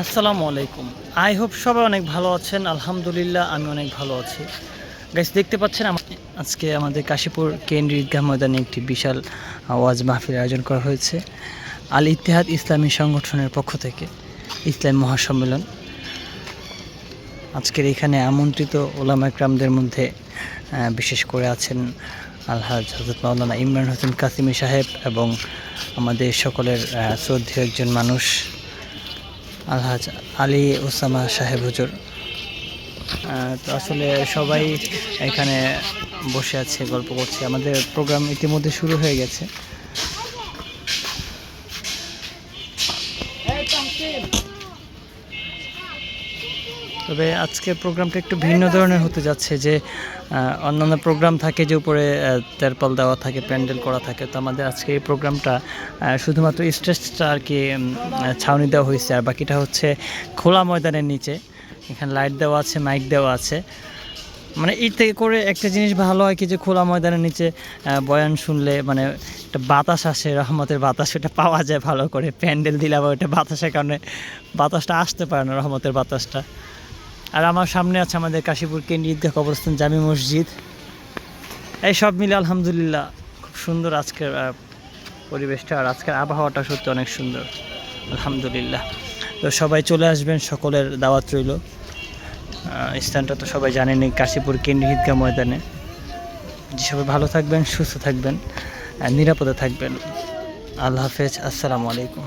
আসসালামু আলাইকুম। I hope সবাই অনেক ভালো আছেন। আলহামদুলিল্লাহ, আমি অনেক ভালো আছি। গাইস দেখতে পাচ্ছেন আজকে আমাদের কাশীপুর কেন্দ্রীয় ঈদগাহ ময়দানে একটি বিশাল ওয়াজ মাহফিল আয়োজন করা হয়েছে। আল ইতিহাদ ইসলামী সংগঠনের পক্ষ থেকে ইসলাম মহাসম্মেলন। আজকের এখানে আমন্ত্রিত ওলামা একরামদের মধ্যে বিশেষ করে আছেন আলহাজ হজরত মাওলানা ইমরান হোসেন কাসিমি সাহেব এবং আমাদের সকলের শ্রদ্ধেয় একজন মানুষ আলহাজ আলী ওসামা সাহেব হুজুর। তো আসলে সবাই এখানে বসে আছে, গল্প করছে। আমাদের প্রোগ্রাম ইতিমধ্যে শুরু হয়ে গেছে। তবে আজকের প্রোগ্রামটা একটু ভিন্ন ধরনের হতে যাচ্ছে যে অন্যান্য প্রোগ্রাম থাকে যে উপরে তেরপল দেওয়া থাকে, প্যান্ডেল করা থাকে। তো আমাদের আজকে এই প্রোগ্রামটা শুধুমাত্র স্টেজটা আর কি ছাউনি দেওয়া হয়েছে। আর বাকিটা হচ্ছে খোলা ময়দানের নিচে। এখানে লাইট দেওয়া আছে, মাইক দেওয়া আছে। মানে এতে করে একটা জিনিস ভালো হয় কি যে, খোলা ময়দানের নিচে বয়ান শুনলে মানে একটা বাতাস আসে, রহমতের বাতাস, ওটা পাওয়া যায় ভালো করে। প্যান্ডেল দিলে আবার ওটা বাতাসের কারণে বাতাসটা আসতে পারে না, রহমতের বাতাসটা। আর আমার সামনে আছে আমাদের কাশীপুর কেন্দ্রীয় ঈদগাহ কবরস্থান জামি মসজিদ। এই সব মিলে আলহামদুলিল্লাহ খুব সুন্দর আজকের পরিবেশটা আর আজকের আবহাওয়াটা সত্যি অনেক সুন্দর। আলহামদুলিল্লাহ। তো সবাই চলে আসবেন, সকলের দাওয়াত রইল। স্থানটা তো সবাই জানেনই কাশীপুর কেন্দ্রীয় ঈদগাহ ময়দানে। যে সবাই ভালো থাকবেন, সুস্থ থাকবেন নিরাপদে থাকবেন। আল্লাহ হাফেজ, আসসালামু আলাইকুম।